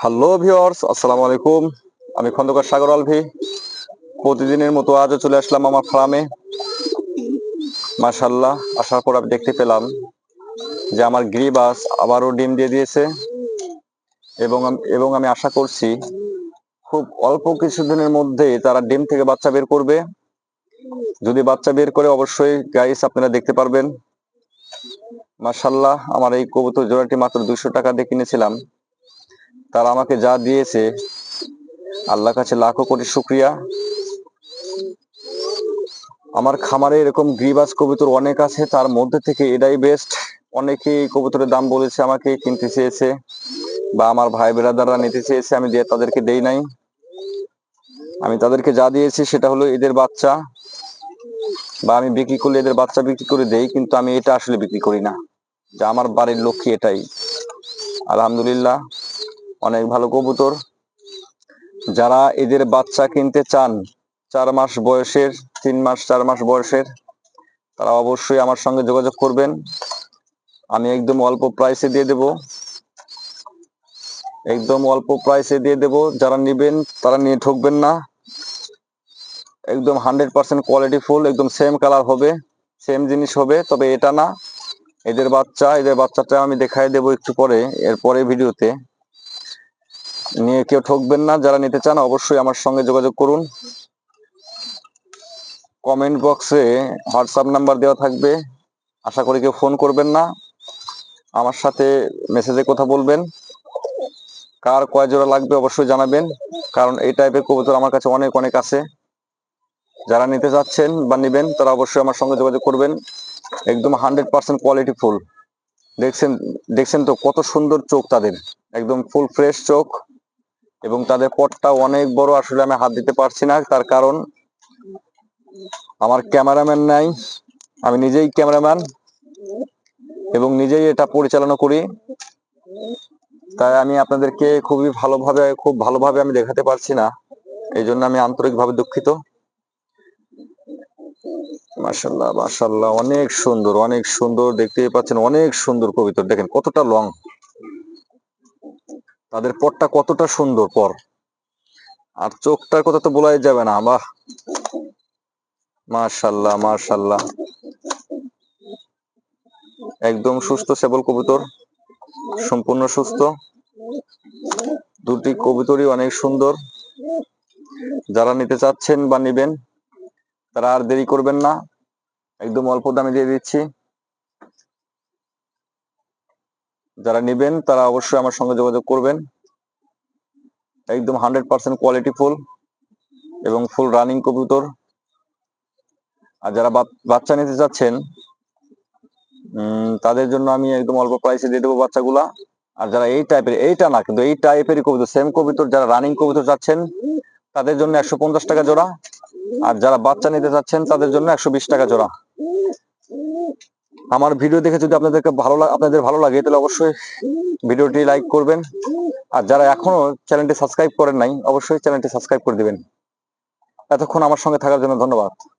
Hello viewers আসসালামু আলাইকুম আমি খন্দকার সাগর আলভি। প্রতিদিনের মতো আজও চলে আসলাম আমার ফার্মে মাশাল্লাহ আসার পর আমি দেখতে পেলাম যে আমার গ্রিবাস আবারও ডিম দিয়ে দিয়েছে। এবং এবং আমি আশা করছি খুব অল্প কিছুদিনের মধ্যে তারা ডিম থেকে বাচ্চা বের করবে। যদি বাচ্চা বের করে, অবশ্যই গাইস আপনারা দেখতে পারবেন। মাশাল্লাহ আমার এই কবুতর জোড়াটি মাত্র দুশো টাকা দিয়ে কিনেছিলাম। তারা আমাকে যা দিয়েছে আল্লাহ কাছে লাখো কোটি শুক্রিয়া। আমার খামারে এরকম গ্রিবাস কবুতর অনেক আছে, তার মধ্যে থেকে এটাই বেস্ট অনেকে এই কবুতরের দাম বলেছে, আমাকে কিনতে চেয়েছে বা আমার ভাই বেরাদাররা নিতে চেয়েছে, আমি দিয়ে তাদেরকে দেই নাই। আমি তাদেরকে যা দিয়েছি সেটা হলো এদের বাচ্চা বা আমি বিক্রি করলে এদের বাচ্চা বিক্রি করে দেই, কিন্তু আমি এটা আসলে বিক্রি করি না। যা আমার বাড়ির লক্ষ্মী এটাই। আলহামদুলিল্লাহ। অনেক ভালো কবুতর। যারা এদের বাচ্চা কিনতে চান, চার মাস বয়সের, তিন মাস, চার মাস বয়সের, তারা অবশ্যই আমার সঙ্গে যোগাযোগ করবেন। আমি একদম অল্প প্রাইসে দিয়ে দেব। একদম অল্প প্রাইসে দিয়ে দেব। যারা নেবেন, তারা নিয়ে ঠকবেন না। একদম হান্ড্রেড পার্সেন্ট কোয়ালিটি ফুল, একদম সেম কালার হবে সেম জিনিস হবে, তবে এটা না। এদের বাচ্চা, এদের বাচ্চাটা আমি দেখাই দেবো একটু পরে, এরপরে ভিডিওতে। নিয়ে কেউ ঠকবেন না, যারা নিতে চান অবশ্যই আমার সঙ্গে যোগাযোগ করুন। কমেন্ট বক্সে হোয়াটসঅ্যাপ নাম্বার দেওয়া থাকবে। আশা করি কেউ ফোন করবেন না। আমার সাথে মেসেজে কথা বলবেন। কার কয় জোড়া লাগবে অবশ্যই জানাবেন। কারণ এই টাইপের কবুতর আমার কাছে অনেক অনেক আছে। যারা নিতে যাচ্ছেন বা নেবেন, তারা অবশ্যই আমার সঙ্গে যোগাযোগ করবেন। একদম হান্ড্রেড পার্সেন্ট কোয়ালিটি ফুল। দেখছেন দেখছেন তো কত সুন্দর চোখ তাদের। একদম ফুল ফ্রেশ চোখ। এবং তাদের পটটা অনেক বড়, আসলে আমি হাত দিতে পারছি না, তার কারণ আমার ক্যামেরাম্যান নাই। আমি নিজেই ক্যামেরাম্যান এবং নিজেই এটা পরিচালনা করি। তাই আমি আপনাদেরকে খুবই ভালোভাবে, খুব ভালোভাবে আমি দেখাতে পারছি না। এই জন্য আমি আন্তরিকভাবে দুঃখিত। মাশাল্লাহ মাশাল্লাহ অনেক সুন্দর অনেক সুন্দর, দেখতেই পাচ্ছেন, অনেক সুন্দর কবিতর দেখেন কতটা লং তাদের পরটা কতটা সুন্দর পর। আর চোখটার কথা তো বলাই যাবে না, বাহ। মাশাল্লাহ মাশাল্লাহ। একদম সুস্থ সেবল কবুতর, সম্পূর্ণ সুস্থ। দুটি কবুতরই অনেক সুন্দর। যারা নিতে চাচ্ছেন বা নিবেন, তারা আর দেরি করবেন না। একদম অল্প দামে দিয়ে দিচ্ছি। যারা নিবেন, তারা অবশ্যই আমার সঙ্গে যোগাযোগ করবেন। একদম হান্ড্রেড পার্সেন্ট কোয়ালিটি ফুল এবং ফুল রানিং কবুতর। আর যারা বাচ্চা নিতে চাচ্ছেন তাদের জন্য আমি একদম অল্প প্রাইসে দিয়ে দেবো বাচ্চাগুলা। আর যারা এই টাইপের এইটা না, কিন্তু এই টাইপেরই কবুতর সেম কবিতর, যারা রানিং কবুতর চাচ্ছেন, তাদের জন্য একশো পঞ্চাশ টাকা জোড়া। আর যারা বাচ্চা নিতে চাচ্ছেন, তাদের জন্য একশো বিশ টাকা জোড়া। আমার ভিডিও দেখে যদি আপনাদেরকে ভালো আপনাদের ভালো লাগে, তাহলে অবশ্যই ভিডিওটি লাইক করবেন। আর যারা এখনও চ্যানেলটি সাবস্ক্রাইব করেন নাই, অবশ্যই চ্যানেলটি সাবস্ক্রাইব করে দিবেন। এতক্ষণ আমার সঙ্গে থাকার জন্য ধন্যবাদ।